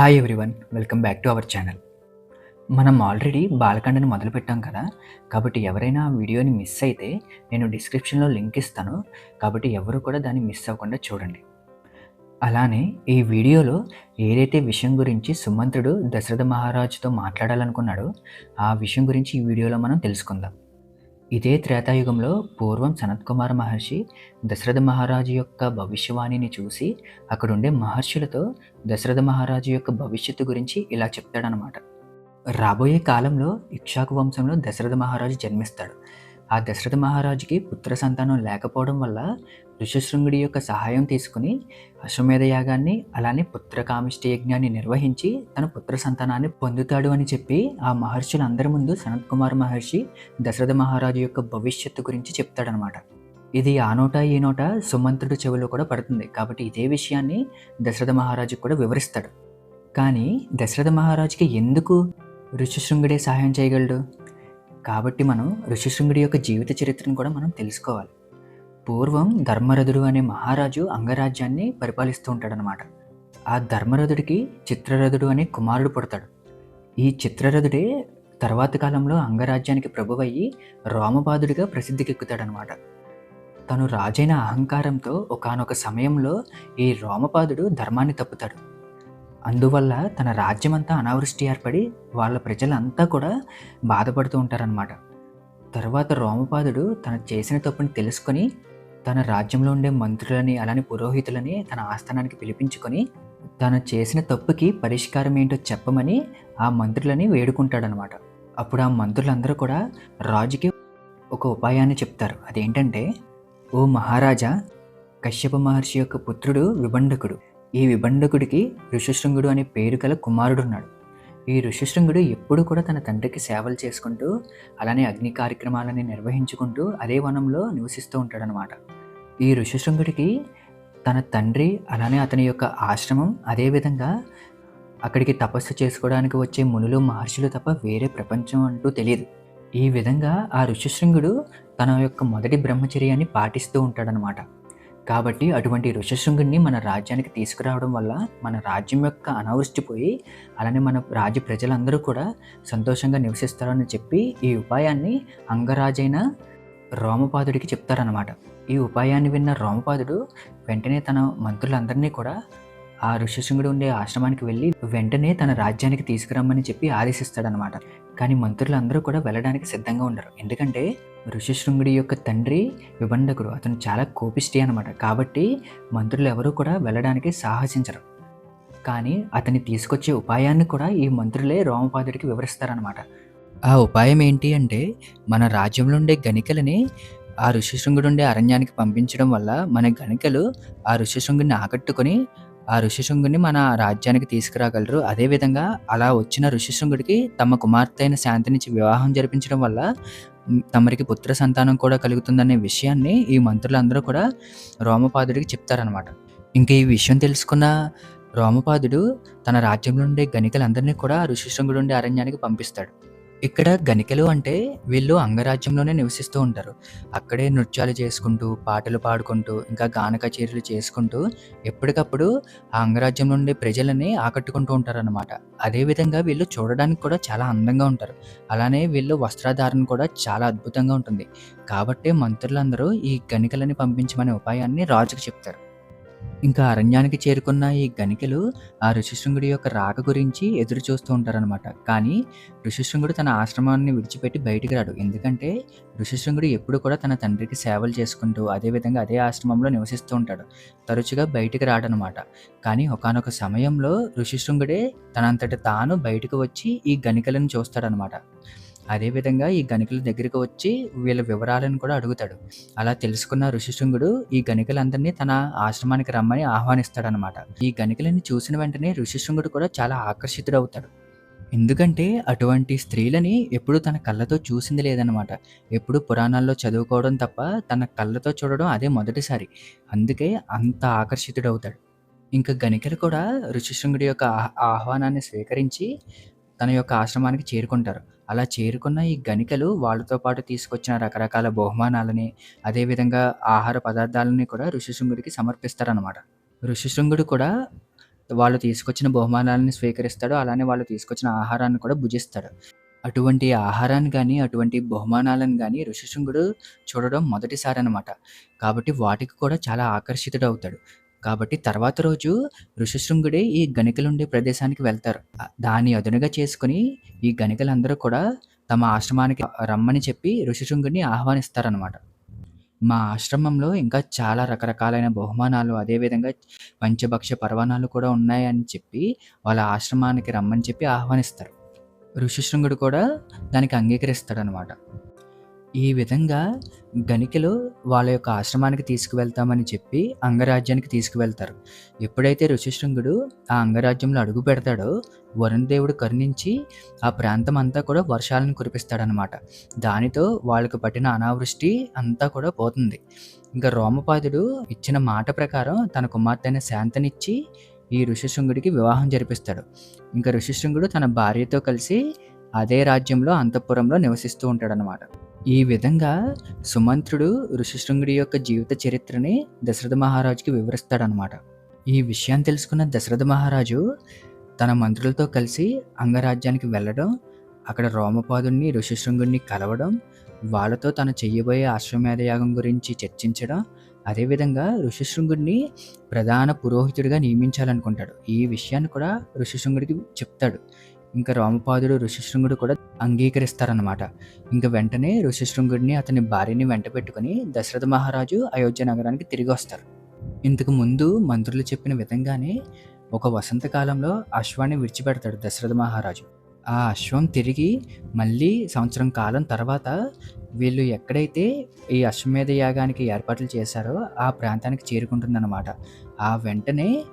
Hi everyone welcome back to our channel మనం already బాలకండని మొదలుపెట్టాం కదా? కాబట్టి ఎవరైనా వీడియోని మిస్ అయితే నేను డిస్క్రిప్షన్లో లింక్ ఇస్తాను. కాబట్టి ఎవరు కూడా దాన్ని మిస్ అవ్వకుండా చూడండి. అలానే ఈ వీడియోలో ఏదైతే విషయం గురించి సుమంతుడు దశరథ మహారాజుతో మాట్లాడాలనుకున్నాడో ఆ విషయం గురించి ఈ వీడియోలో మనం తెలుసుకుందాం. ఇదే త్రేతాయుగంలో పూర్వం సనత్ కుమార మహర్షి దశరథ మహారాజు యొక్క భవిష్యవాణిని చూసి అక్కడుండే మహర్షులతో దశరథ మహారాజు యొక్క భవిష్యత్తు గురించి ఇలా చెప్తాడనమాట రాబోయే కాలంలో ఇక్షాకు వంశంలో దశరథ మహారాజు జన్మిస్తాడు. ఆ దశరథ మహారాజుకి పుత్ర సంతానం లేకపోవడం వల్ల ఋషశృంగుడి యొక్క సహాయం తీసుకుని అశ్వమేధ యాగాన్ని అలానే పుత్రకామిష్ట యజ్ఞాన్ని నిర్వహించి తన పుత్ర సంతానాన్ని పొందుతాడు అని చెప్పి ఆ మహర్షులందరి ముందు సనత్ కుమార్ మహర్షి దశరథ మహారాజు యొక్క భవిష్యత్తు గురించి చెప్తాడనమాట. ఇది ఆ నోట ఈ నోట సుమంత్రుడు చెవిలో కూడా పడుతుంది. కాబట్టి ఇదే విషయాన్ని దశరథ మహారాజుకు కూడా వివరిస్తాడు. కానీ దశరథ మహారాజుకి ఎందుకు ఋషశృంగుడే సహాయం చేయగలడు? కాబట్టి మనం ఋషిశృంగుడి యొక్క జీవిత చరిత్రను కూడా మనం తెలుసుకోవాలి. పూర్వం ధర్మరథుడు అనే మహారాజు అంగరాజ్యాన్ని పరిపాలిస్తూ ఉంటాడనమాట ఆ ధర్మరథుడికి చిత్రరథుడు అనే కుమారుడు పుడతాడు. ఈ చిత్రరథుడే తర్వాత కాలంలో అంగరాజ్యానికి ప్రభువయ్యి రోమపాదుడిగా ప్రసిద్ధికెక్కుతాడనమాట తను రాజైన అహంకారంతో ఒకానొక సమయంలో ఈ రోమపాదుడు ధర్మాన్ని తప్పుతాడు. అందువల్ల తన రాజ్యమంతా అనావృష్టి ఏర్పడి వాళ్ళ ప్రజలంతా కూడా బాధపడుతూ ఉంటారనమాట తర్వాత రోమపాదుడు తన చేసిన తప్పుని తెలుసుకొని తన రాజ్యంలో ఉండే మంత్రులని అలానే పురోహితులని తన ఆస్థానానికి పిలిపించుకొని తను చేసిన తప్పుకి పరిష్కారం ఏంటో చెప్పమని ఆ మంత్రులని వేడుకుంటాడనమాట అప్పుడు ఆ మంత్రులందరూ కూడా రాజుకి ఒక ఉపాయాన్ని చెప్తారు. అదేంటంటే ఓ మహారాజా కశ్యప మహర్షి యొక్క పుత్రుడు విబండకుడు ఈ విభండకుడికి ఋషశృంగుడు అనే పేరు గల కుమారుడు ఉన్నాడు ఈ ఋషశృంగుడు ఎప్పుడు కూడా తన తండ్రికి సేవలు చేసుకుంటూ అలానే అగ్ని కార్యక్రమాలని నిర్వహించుకుంటూ అదే వనంలో నివసిస్తూ ఉంటాడనమాట ఈ ఋషశృంగుడికి తన తండ్రి అలానే అతని యొక్క ఆశ్రమం అదేవిధంగా అక్కడికి తపస్సు చేసుకోవడానికి వచ్చే మునులు మహర్షులు తప్ప వేరే ప్రపంచం అంటూ తెలియదు. ఈ విధంగా ఆ ఋషశృంగుడు తన యొక్క మొదటి బ్రహ్మచర్యాన్ని పాటిస్తూ ఉంటాడనమాట కాబట్టి అటువంటి ఋషశృంగుడిని మన రాజ్యానికి తీసుకురావడం వల్ల మన రాజ్యం యొక్క అనావృష్టి పోయి అలానే మన రాజ్య ప్రజలందరూ కూడా సంతోషంగా నివసిస్తారని చెప్పి ఈ ఉపాయాన్ని అంగరాజైన రోమపాదుడికి చెప్తారనమాట ఈ ఉపాయాన్ని విన్న రోమపాదుడు వెంటనే తన మంత్రులందరినీ కూడా ఆ ఋషశృంగుడు ఉండే ఆశ్రమానికి వెళ్ళి వెంటనే తన రాజ్యానికి తీసుకురమ్మని చెప్పి ఆదేశిస్తాడనమాట కానీ మంత్రులందరూ కూడా వెళ్ళడానికి సిద్ధంగా ఉండరు. ఎందుకంటే ఋషిశృంగుడి యొక్క తండ్రి విబండకుడు అతను చాలా కోపిష్టి అనమాట కాబట్టి మంత్రులు ఎవరూ కూడా వెళ్ళడానికి సాహసించరు. కానీ అతన్ని తీసుకొచ్చే ఉపాయాన్ని కూడా ఈ మంత్రులే రోమపాదుడికి వివరిస్తారనమాట ఆ ఉపాయం ఏంటి అంటే మన రాజ్యంలో ఉండే గణికలని ఆ ఋషిశృంగుడు ఉండే అరణ్యానికి పంపించడం వల్ల మన గణికలు ఆ ఋషిశృంగుడిని ఆకట్టుకొని ఆ ఋషిశృంగుని మన రాజ్యానికి తీసుకురాగలరు. అదేవిధంగా అలా వచ్చిన ఋషిశృంగుడికి తమ కుమార్తె అయిన శాంతినిచ్చి వివాహం జరిపించడం వల్ల తమరికి పుత్ర సంతానం కూడా కలుగుతుందనే విషయాన్ని ఈ మంత్రులందరూ కూడా రోమపాదుడికి చెప్తారనమాట ఇంకా ఈ విషయం తెలుసుకున్న రోమపాదుడు తన రాజ్యంలో ఉండే గణికలందరినీ కూడా ఋషిశృంగుడు ఉండే అరణ్యానికి పంపిస్తాడు. ఇక్కడ గణికలు అంటే వీళ్ళు అంగరాజ్యంలోనే నివసిస్తూ ఉంటారు. అక్కడే నృత్యాలు చేసుకుంటూ పాటలు పాడుకుంటూ ఇంకా గాన కచేరీలు చేసుకుంటూ ఎప్పటికప్పుడు ఆ అంగరాజ్యం నుండి ప్రజలని ఆకట్టుకుంటూ ఉంటారనమాట అదేవిధంగా వీళ్ళు చూడడానికి కూడా చాలా అందంగా ఉంటారు. అలానే వీళ్ళు వస్త్రధారణ కూడా చాలా అద్భుతంగా ఉంటుంది. కాబట్టి మంత్రులందరూ ఈ గణికలని పంపించమనే ఉపాయాన్ని రాజుకు చెప్తారు. ఇంకా అరణ్యానికి చేరుకున్న ఈ గణికలు ఆ ఋషిశృంగుడి యొక్క రాక గురించి ఎదురు చూస్తూ ఉంటారనమాట కానీ ఋషిశృంగుడు తన ఆశ్రమాన్ని విడిచిపెట్టి బయటికి రాడు. ఎందుకంటే ఋషిశృంగుడు ఎప్పుడు కూడా తన తండ్రికి సేవలు చేసుకుంటూ అదేవిధంగా అదే ఆశ్రమంలో నివసిస్తూ ఉంటాడు. తరచుగా బయటికి రాడనమాట కానీ ఒకనొక సమయంలో ఋషిశృంగుడే తనంతటి తాను బయటకు వచ్చి ఈ గణికలను చూస్తాడనమాట అదేవిధంగా ఈ గణికల దగ్గరికి వచ్చి వీళ్ళ వివరాలను కూడా అడుగుతాడు. అలా తెలుసుకున్న ఋషిశృంగుడు ఈ గణికలందరినీ తన ఆశ్రమానికి రమ్మని ఆహ్వానిస్తాడనమాట ఈ గణికలని చూసిన వెంటనే ఋషిశృంగుడు కూడా చాలా ఆకర్షితుడవుతాడు. ఎందుకంటే అటువంటి స్త్రీలని ఎప్పుడు తన కళ్ళతో చూసింది లేదనమాట ఎప్పుడు పురాణాల్లో చదువుకోవడం తప్ప తన కళ్ళతో చూడడం అదే మొదటిసారి. అందుకే అంత ఆకర్షితుడవుతాడు. ఇంకా గణికలు కూడా ఋషిశృంగుడి యొక్క ఆహ్వానాన్ని స్వీకరించి తన యొక్క ఆశ్రమానికి చేరుకుంటారు. అలా చేరుకున్న ఈ గణికలు వాళ్ళతో పాటు తీసుకొచ్చిన రకరకాల బహుమానాలని అదేవిధంగా ఆహార పదార్థాలని కూడా ఋషిశృంగుడికి సమర్పిస్తారనమాట ఋషిశృంగుడు కూడా వాళ్ళు తీసుకొచ్చిన బహుమానాలను స్వీకరిస్తాడు. అలానే వాళ్ళు తీసుకొచ్చిన ఆహారాన్ని కూడా భుజిస్తాడు. అటువంటి ఆహారాన్ని కానీ అటువంటి బహుమానాలను కానీ ఋషిశృంగుడు చూడడం మొదటిసారి అనమాట కాబట్టి వాటికి కూడా చాలా ఆకర్షితుడవుతాడు. కాబట్టి తర్వాత రోజు ఋషశృంగుడే ఈ గణికలుండే ప్రదేశానికి వెళ్తారు. దాన్ని అదునుగా చేసుకుని ఈ గణికలందరూ కూడా తమ ఆశ్రమానికి రమ్మని చెప్పి ఋషశృంగుడిని ఆహ్వానిస్తారనమాట. మా ఆశ్రమంలో ఇంకా చాలా రకరకాలైన బహుమానాలు, అదేవిధంగా పంచభక్ష పర్వణాలు కూడా ఉన్నాయని చెప్పి వాళ్ళ ఆశ్రమానికి రమ్మని చెప్పి ఆహ్వానిస్తారు. ఋషిశృంగుడు కూడా దానికి అంగీకరిస్తాడనమాట. ఈ విధంగా గణికలు వాళ్ళ యొక్క ఆశ్రమానికి తీసుకువెళ్తామని చెప్పి అంగరాజ్యానికి తీసుకువెళ్తారు. ఎప్పుడైతే ఋషిశృంగుడు ఆ అంగరాజ్యంలో అడుగు పెడతాడో వరుణదేవుడు కరుణించి ఆ ప్రాంతం అంతా కూడా వర్షాలను కురిపిస్తాడనమాట. దానితో వాళ్ళకు పట్టిన అనావృష్టి అంతా కూడా పోతుంది. ఇంకా రోమపాదుడు ఇచ్చిన మాట ప్రకారం తన కుమార్తెన శాంతనిచ్చి ఈ ఋషిశృంగుడికి వివాహం జరిపిస్తాడు. ఇంకా ఋషిశృంగుడు తన భార్యతో కలిసి అదే రాజ్యంలో అంతఃపురంలో నివసిస్తూ ఉంటాడనమాట. ఈ విధంగా సుమంత్రుడు ఋషిశృంగుడి యొక్క జీవిత చరిత్రని దశరథ మహారాజుకి వివరిస్తాడనమాట. ఈ విషయాన్ని తెలుసుకున్న దశరథ మహారాజు తన మంత్రులతో కలిసి అంగరాజ్యానికి వెళ్ళడం, అక్కడ రోమపాదుణ్ణి ఋషిశృంగుణ్ణి కలవడం, వాళ్ళతో తను చెయ్యబోయే అశ్వమేధయాగం గురించి చర్చించడం, అదేవిధంగా ఋషిశృంగుడిని ప్రధాన పురోహితుడిగా నియమించాలనుకుంటాడు. ఈ విషయాన్ని కూడా ఋషిశృంగుడికి చెప్తాడు. ఇంకా రోమపాదుడు, ఋషిశృంగుడు కూడా అంగీకరిస్తారనమాట. ఇంక వెంటనే ఋషిశృంగుడిని, అతని భార్యని వెంట పెట్టుకుని దశరథ మహారాజు అయోధ్య నగరానికి తిరిగి వస్తారు ఇంతకు ముందు మంత్రులు చెప్పిన విధంగానే ఒక వసంతకాలంలో అశ్వాన్ని విడిచిపెడతాడు దశరథ మహారాజు. ఆ అశ్వం తిరిగి మళ్ళీ సంవత్సరం కాలం తర్వాత వీళ్ళు ఎక్కడైతే ఈ అశ్వమేధ యాగానికి ఏర్పాట్లు చేశారో ఆ ప్రాంతానికి చేరుకుంటుందనమాట. ఆ వెంటనే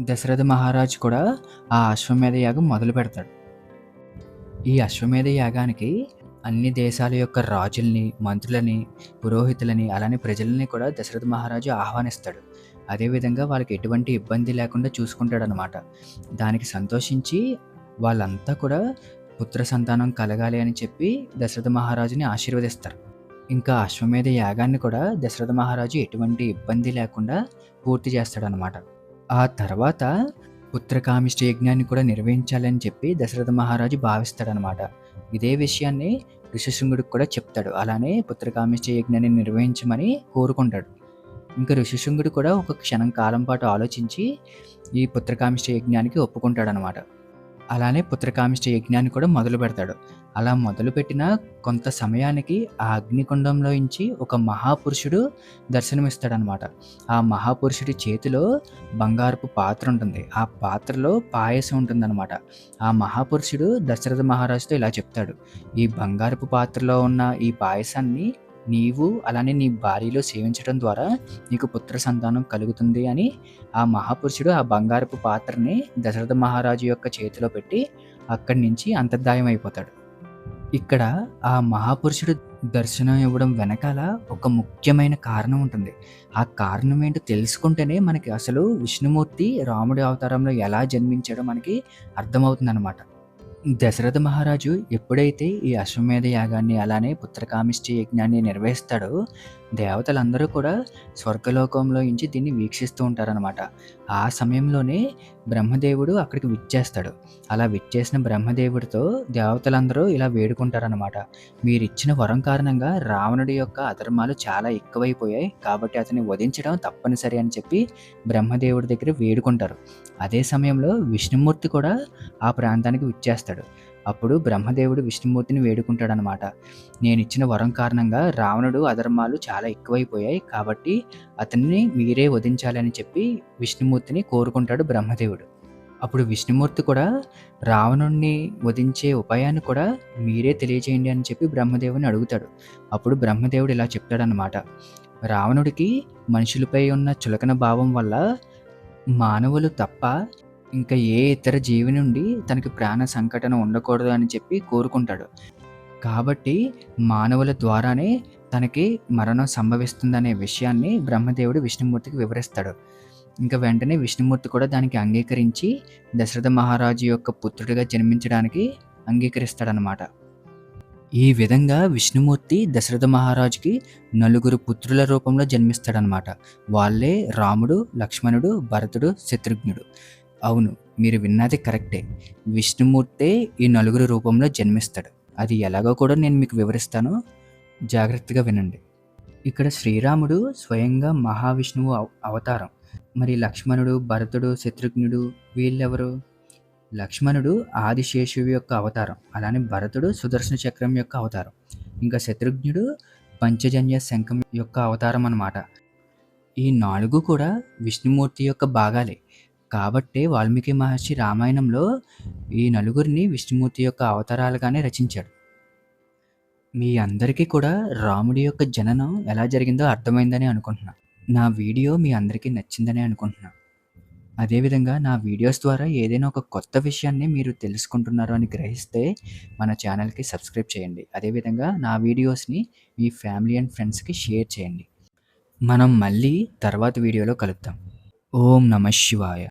దశరథ మహారాజు కూడా ఆ అశ్వమేధ యాగం మొదలు పెడతాడు ఈ అశ్వమేధ యాగానికి అన్ని దేశాల యొక్క రాజుల్ని, మంత్రులని, పురోహితులని, అలానే ప్రజలని కూడా దశరథ మహారాజు ఆహ్వానిస్తాడు. అదేవిధంగా వాళ్ళకి ఎటువంటి ఇబ్బంది లేకుండా చూసుకుంటాడనమాట. దానికి సంతోషించి వాళ్ళంతా కూడా పుత్ర సంతానం కలగాలి అని చెప్పి దశరథ మహారాజుని ఆశీర్వదిస్తారు. ఇంకా అశ్వమేధ యాగాన్ని కూడా దశరథ మహారాజు ఎటువంటి ఇబ్బంది లేకుండా పూర్తి చేస్తాడనమాట. ఆ తర్వాత పుత్రకామిష్ట యజ్ఞాన్ని కూడా నిర్వహించాలని చెప్పి దశరథ మహారాజు భావిస్తాడనమాట. ఇదే విషయాన్ని ఋషిశృంగుడికి కూడా చెప్తాడు. అలానే పుత్రకామిష్ట యజ్ఞాన్ని నిర్వహించమని కోరుకుంటాడు. ఇంకా ఋషిశృంగుడు కూడా ఒక క్షణం కాలం పాటు ఆలోచించి ఈ పుత్రకామిష్ఠ యజ్ఞానికి ఒప్పుకుంటాడనమాట. అలానే పుత్రకామిష్ఠ యజ్ఞాన్ని కూడా మొదలు పెడతాడు అలా మొదలుపెట్టిన కొంత సమయానికి ఆ అగ్నికుండంలోంచి ఒక మహాపురుషుడు దర్శనమిస్తాడనమాట. ఆ మహాపురుషుడి చేతిలో బంగారపు పాత్ర ఉంటుంది. ఆ పాత్రలో పాయసం ఉంటుందన్నమాట ఆ మహాపురుషుడు దశరథ మహారాజుతో ఇలా చెప్తాడు. "ఈ బంగారపు పాత్రలో ఉన్న ఈ పాయసాన్ని నీవు అలానే నీ భార్యలో సేవించడం ద్వారా నీకు పుత్ర సంతానం కలుగుతుంది" అని ఆ మహాపురుషుడు ఆ బంగారపు పాత్రని దశరథ మహారాజు యొక్క చేతిలో పెట్టి అక్కడి నుంచి అంతర్ధాయం అయిపోతాడు. ఇక్కడ ఆ మహాపురుషుడు దర్శనం ఇవ్వడం వెనకాల ఒక ముఖ్యమైన కారణం ఉంటుంది. ఆ కారణం ఏంటో తెలుసుకుంటేనే మనకి అసలు విష్ణుమూర్తి రాముడి అవతారంలో ఎలా జన్మించాడో మనకి అర్థమవుతుందనమాట. దశరథ మహారాజు ఎప్పుడైతే ఈ అశ్వమేధ యాగాన్ని అలానే పుత్రకామిష్ఠ యజ్ఞాన్ని నిర్వహిస్తాడో దేవతలందరూ కూడా స్వర్గలోకంలో నుంచి దీన్ని వీక్షిస్తూ ఉంటారనమాట. ఆ సమయంలోనే బ్రహ్మదేవుడు అక్కడికి విచ్చేస్తాడు. అలా విచ్చేసిన బ్రహ్మదేవుడితో దేవతలందరూ ఇలా వేడుకుంటారనమాట. "మీరిచ్చిన వరం కారణంగా రావణుడి యొక్క అధర్మాలు చాలా ఎక్కువైపోయాయి. కాబట్టి అతన్ని వధించడం తప్పనిసరి" అని చెప్పి బ్రహ్మదేవుడి దగ్గర వేడుకుంటారు. అదే సమయంలో విష్ణుమూర్తి కూడా ఆ ప్రాంతానికి విచ్చేస్తాడు. అప్పుడు బ్రహ్మదేవుడు విష్ణుమూర్తిని వేడుకుంటాడనమాట. "నేనిచ్చిన వరం కారణంగా రావణుడు అధర్మాలు చాలా ఎక్కువైపోయాయి. కాబట్టి అతన్ని మీరే వధించాలని చెప్పి విష్ణుమూర్తిని కోరుకుంటాడు బ్రహ్మదేవుడు. అప్పుడు విష్ణుమూర్తి కూడా రావణుడిని వధించే ఉపాయాన్ని కూడా మీరే తెలియజేయండి అని చెప్పి బ్రహ్మదేవుని అడుగుతాడు. అప్పుడు బ్రహ్మదేవుడు ఇలా చెప్తాడనమాట. "రావణుడికి మనుషులపై ఉన్న చులకన భావం వల్ల మానవులు తప్ప ఇంకా ఏ ఇతర జీవి నుండి తనకి ప్రాణ సంకటన ఉండకూడదు అని చెప్పి కోరుకుంటాడు. కాబట్టి మానవుల ద్వారానే తనకి మరణం సంభవిస్తుందనే విషయాన్ని బ్రహ్మదేవుడు విష్ణుమూర్తికి వివరిస్తాడు. ఇంకా వెంటనే విష్ణుమూర్తి కూడా దానికి అంగీకరించి దశరథ మహారాజు యొక్క పుత్రుడిగా జన్మించడానికి అంగీకరిస్తాడనమాట. ఈ విధంగా విష్ణుమూర్తి దశరథ మహారాజుకి నలుగురు పుత్రుల రూపంలో జన్మిస్తాడనమాట. వాళ్ళే రాముడు, లక్ష్మణుడు, భరతుడు, శత్రుఘ్నుడు. అవును మీరు విన్నది కరెక్టే. విష్ణుమూర్తే ఈ నలుగురు రూపంలో జన్మిస్తాడు. అది ఎలాగో కూడా నేను మీకు వివరిస్తాను. జాగ్రత్తగా వినండి. ఇక్కడ శ్రీరాముడు స్వయంగా మహావిష్ణువు అవ- అవతారం. మరి లక్ష్మణుడు భరతుడు శత్రుఘ్నుడు వీళ్ళెవరు? లక్ష్మణుడు ఆదిశేషువు యొక్క అవతారం. అలానే భరతుడు సుదర్శన చక్రం యొక్క అవతారం. ఇంకా శత్రుఘ్నుడు పంచజన్య శంఖం యొక్క అవతారం అన్నమాట. ఈ నాలుగు కూడా విష్ణుమూర్తి యొక్క భాగాలే. కాబట్టే వాల్మీకి మహర్షి రామాయణంలో ఈ నలుగురిని విష్ణుమూర్తి యొక్క అవతారాలుగానే రచించాడు. మీ అందరికీ కూడా రాముడి యొక్క జననం ఎలా జరిగిందో అర్థమైందని అనుకుంటున్నా. నా వీడియో మీ అందరికీ నచ్చిందని అనుకుంటున్నా. అదేవిధంగా నా వీడియోస్ ద్వారా ఏదైనా ఒక కొత్త విషయాన్ని మీరు తెలుసుకుంటున్నారు అని గ్రహిస్తే మన ఛానల్కి సబ్స్క్రైబ్ చేయండి. అదేవిధంగా నా వీడియోస్ని మీ ఫ్యామిలీ అండ్ ఫ్రెండ్స్కి షేర్ చేయండి. మనం మళ్ళీ తర్వాత వీడియోలో కలుద్దాం. ఓం నమ శివాయ.